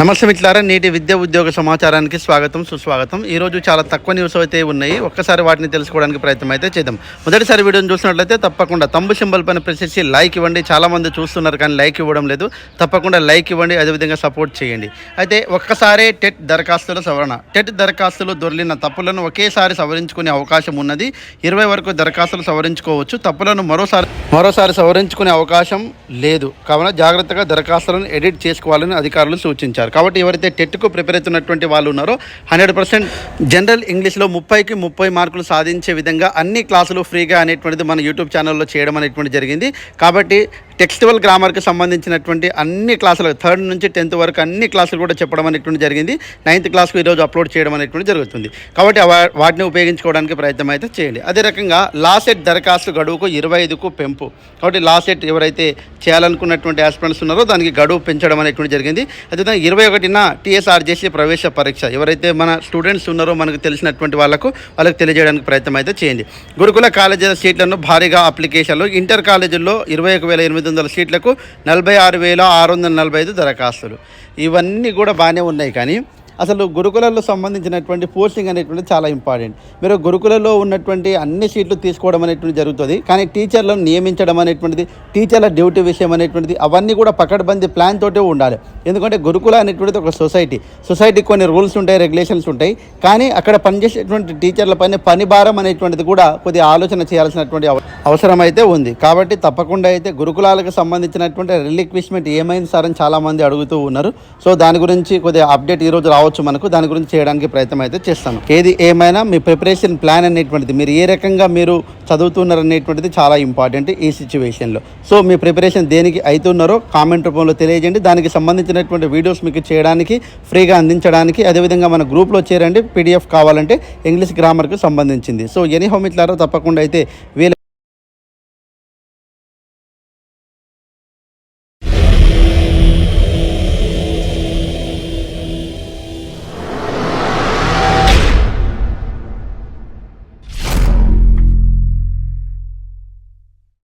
నమస్తే మిట్లారా నేటి విద్యా ఉద్యోగ సమాచారానికి స్వాగతం సుస్వాగతం. ఈ రోజు చాలా తక్కువ న్యూస్ అయితే ఉన్నాయి. ఒక్కసారి వాటిని తెలుసుకోవడానికి ప్రయత్నం అయితే చేద్దాం. మొదటిసారి వీడియోని చూసినట్లయితే తప్పకుండా తమ్ము సింబల్ పైన ప్రెస్ చేసి లైక్ ఇవ్వండి. చాలామంది చూస్తున్నారు కానీ లైక్ ఇవ్వడం లేదు. తప్పకుండా లైక్ ఇవ్వండి. అదేవిధంగా సపోర్ట్ చేయండి. అయితే ఒక్కసారే టెట్ దరఖాస్తుల సవరణ. టెట్ దరఖాస్తులు దొరికిన తప్పులను ఒకేసారి సవరించుకునే అవకాశం ఉన్నది. ఇరవై వరకు దరఖాస్తులు సవరించుకోవచ్చు. తప్పులను మరోసారి మరోసారి సవరించుకునే అవకాశం లేదు. కావున జాగ్రత్తగా దరఖాస్తులను ఎడిట్ చేసుకోవాలని అధికారులు సూచించారు. కాబట్టి ఎవరైతే టెట్కు ప్రిపేర్ అవుతున్నటువంటి వాళ్ళు ఉన్నారో హండ్రెడ్ పర్సెంట్ జనరల్ ఇంగ్లీష్లో ముప్పైకి ముప్పై మార్కులు సాధించే విధంగా అన్ని క్లాసులు ఫ్రీగా అనేటువంటిది మన యూట్యూబ్ ఛానల్లో చేయడం అనేటువంటి జరిగింది. కాబట్టి టెక్స్టువల్ గ్రామర్కి సంబంధించినటువంటి అన్ని క్లాసులు థర్డ్ నుంచి టెన్త్ వరకు అన్ని క్లాసులు కూడా చెప్పడం అనేటువంటి జరిగింది. నైన్త్ క్లాస్కు ఈరోజు అప్లోడ్ చేయడం అనేటువంటి జరుగుతుంది. కాబట్టి వాటిని ఉపయోగించుకోవడానికి ప్రయత్నం అయితే చేయండి. అదే రకంగా లాసెట్ దరఖాస్తు గడువుకు ఇరవై ఐదుకు పెంపు. కాబట్టి లాసెట్ ఎవరైతే చేయాలనుకున్నటువంటి ఆస్పిరెంట్స్ ఉన్నారో దానికి గడువు పెంచడం అనేటువంటి జరిగింది. అదేవిధంగా ఇరవై ఒకటిన టీఎస్ఆర్జేసీ ప్రవేశ పరీక్ష. ఎవరైతే మన స్టూడెంట్స్ ఉన్నారో మనకు తెలిసినటువంటి వాళ్ళకు వాళ్ళకి తెలియజేయడానికి ప్రయత్నం అయితే చేయండి. గురుకుల కాలేజీల సీట్లను భారీగా అప్లికేషన్లు. ఇంటర్ కాలేజీల్లో ఇరవై ఒక వేల ఎనిమిది వందల సీట్లకు నలభై ఆరు వేల ఆరు వందల నలభై ఐదు దరఖాస్తులు. ఇవన్నీ కూడా బాగానే ఉన్నాయి కానీ అసలు గురుకులలో సంబంధించినటువంటి పోస్టింగ్ అనేటువంటి చాలా ఇంపార్టెంట్. మీరు గురుకులలో ఉన్నటువంటి అన్ని సీట్లు తీసుకోవడం అనేటువంటి జరుగుతుంది. కానీ టీచర్లను నియమించడం అనేటువంటిది టీచర్ల డ్యూటీ విషయం అనేటువంటిది అవన్నీ కూడా పకడ్బందీ ప్లాన్ తోటే ఉండాలి. ఎందుకంటే గురుకుల అనేటువంటిది ఒక సొసైటీ. సొసైటీకి కొన్ని రూల్స్ ఉంటాయి రెగ్యులేషన్స్ ఉంటాయి. కానీ అక్కడ పనిచేసేటువంటి టీచర్ల పైన పని భారం అనేటువంటిది కూడా కొద్దిగా ఆలోచన చేయాల్సినటువంటి అవ- అవసరం అయితే ఉంది. కాబట్టి తప్పకుండా అయితే గురుకులాలకు సంబంధించినటువంటి రిలిక్విష్మెంట్ ఏమైంది సార్ అని చాలామంది అడుగుతూ ఉన్నారు. సో దాని గురించి కొద్దిగా అప్డేట్ ఈ రోజు రావచ్చు మనకు దాని గురించి చేయడానికి ప్రయత్నం అయితే చేస్తాను. ఏది ఏమైనా మీ ప్రిపరేషన్ ప్లాన్ అనేటువంటిది మీరు ఏ రకంగా మీరు చదువుతున్నారు అనేటువంటిది చాలా ఇంపార్టెంట్ ఈ సిచ్యువేషన్లో. సో మీ ప్రిపరేషన్ దేనికి అవుతున్నారో కామెంట్ రూపంలో తెలియజేయండి. దానికి సంబంధించినటువంటి వీడియోస్ మీకు చేయడానికి ఫ్రీగా అందించడానికి అదేవిధంగా మన గ్రూప్లో చేరండి. పీడిఎఫ్ కావాలంటే ఇంగ్లీష్ గ్రామర్కి సంబంధించింది. సో ఎనీ హోమిట్లారో తప్పకుండా అయితే వీళ్ళ